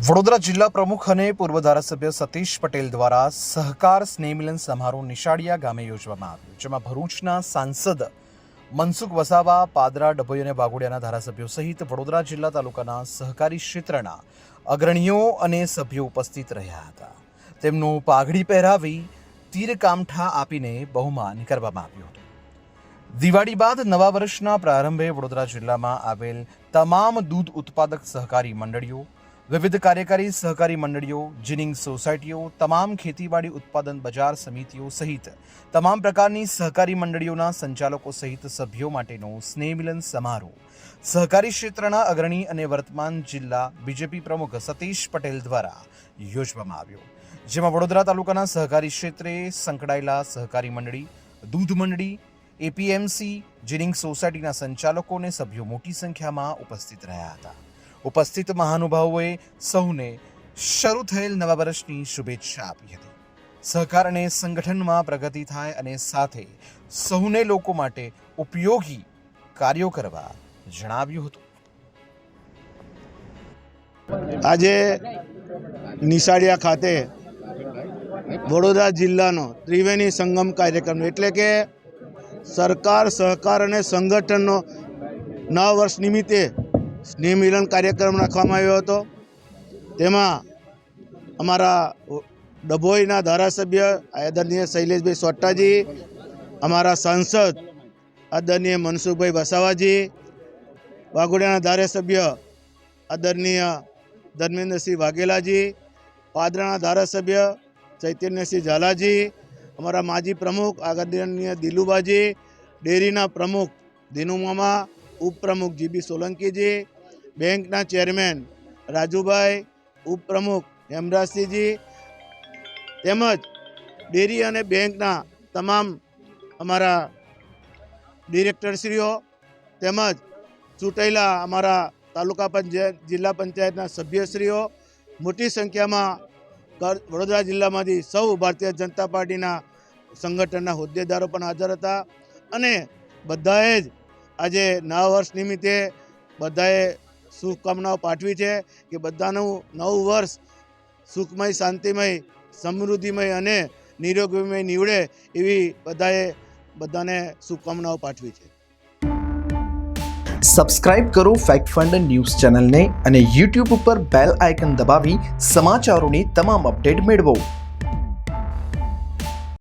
વડોદરા જિલ્લા પ્રમુખ અને પૂર્વ ધારાસભ્ય સતીશ પટેલ દ્વારા સહકાર સ્નેહમિલન સમારોહ નિશાળિયા ગામે યોજવામાં આવ્યો, જેમાં ભરૂચના સાંસદ મનસુખ વસાવા, પાદરા, ડભોઈ અને વાઘોડિયાના ધારાસભ્યો સહિત વડોદરા જિલ્લા તાલુકાના સહકારી ક્ષેત્રના અગ્રણીઓ અને સભ્યો ઉપસ્થિત રહ્યા હતા. તેમનું પાઘડી પહેરાવી તીર કામઠા આપીને બહુમાન કરવામાં આવ્યું હતું. દિવાળી બાદ નવા વર્ષના પ્રારંભે વડોદરા જિલ્લામાં આવેલ તમામ દૂધ ઉત્પાદક સહકારી મંડળીઓ વિવિધ કાર્યકારી સહકારી મંડળીઓ, જીનિંગ સોસાયટીઓ, તમામ ખેતીવાડી ઉત્પાદન બજાર સમિતિઓ સહિત તમામ પ્રકારની સહકારી મંડળીઓના સંચાલકો સહિત સભ્યો માટેનો સ્નેહમિલન સમારોહ. સહકારી ક્ષેત્રના અગ્રણી અને વર્તમાન જિલ્લા બીજેપી પ્રમુખ સતીશ પટેલ દ્વારા યોજવામાં આવ્યો. જેમાં વડોદરા તાલુકાના સહકારી ક્ષેત્રે સંકળાયેલા સહકારી મંડળી, દૂધ મંડળી, એપીએમસી, જીનિંગ સોસાયટીના સંચાલકો અને સભ્યો મોટી સંખ્યામાં ઉપસ્થિત રહ્યા હતા. ઉપસ્થિત મહાનુભાવોએ સૌને શરૂ થયેલ નવા વર્ષની શુભેચ્છા આપી હતી. સહકાર અને સંગઠનમાં પ્રગતિ થાય અને સાથે સૌને લોકો માટે ઉપયોગી કાર્યો કરવા જણાવ્યું હતું. આજે નિશાળિયા ખાતે વડોદરા જિલ્લાનો ત્રિવેણી સંગમ કાર્યક્રમ એટલે કે સરકાર, સહકાર અને સંગઠનનો નવ વર્ષ નિમિત્તે સ્નેહ મિલન કાર્યક્રમ રાખવામાં આવ્યો હતો. તેમાં અમારા ડભોઈના ધારાસભ્ય આદરણીય શૈલેષભાઈ સોટ્ટાજી અમારા સાંસદ આદરણીય મનસુખભાઈ વસાવાજી, વાઘોડિયાના ધારાસભ્ય આદરણીય ધર્મેન્દ્રસિંહ વાઘેલાજી, પાદરાના ધારાસભ્ય ચૈતન્યસિંહ ઝાલાજી, અમારા માજી પ્રમુખ આદરણીય દિલુબાજી, ડેરીના પ્રમુખ દિનુમામા ઉપપ્રમુખ જીબી સોલંકીજી, બેંકના ચેરમેન રાજુભાઈ, ઉપપ્રમુખ હેમરાજસિંહજી તેમજ ડેરી અને બેંકના તમામ અમારા ડિરેક્ટરશ્રીઓ તેમજ ચૂંટાયેલા અમારા તાલુકા પંચાયત, જિલ્લા પંચાયતના સભ્યશ્રીઓ, મોટી સંખ્યામાં વડોદરા જિલ્લામાંથી સૌ ભારતીય જનતા પાર્ટીના સંગઠનના હોદ્દેદારો પણ હાજર હતા અને બધાએ જ આજે નવા વર્ષ નિમિત્તે બધાએ શુભકામનાઓ પાઠવી છે કે બધાનું નવું વર્ષ સુખમય, શાંતિમય, સમૃદ્ધિમય અને નિરોગીમય નીવડે એવી બધાએ બધાને શુભકામનાઓ પાઠવી છે. સબસ્ક્રાઇબ કરો ફેક્ટ ફંડ ન્યૂઝ ચેનલને અને યુટ્યુબ ઉપર બેલ આઇકન દબાવી સમાચારોની તમામ અપડેટ મેળવો.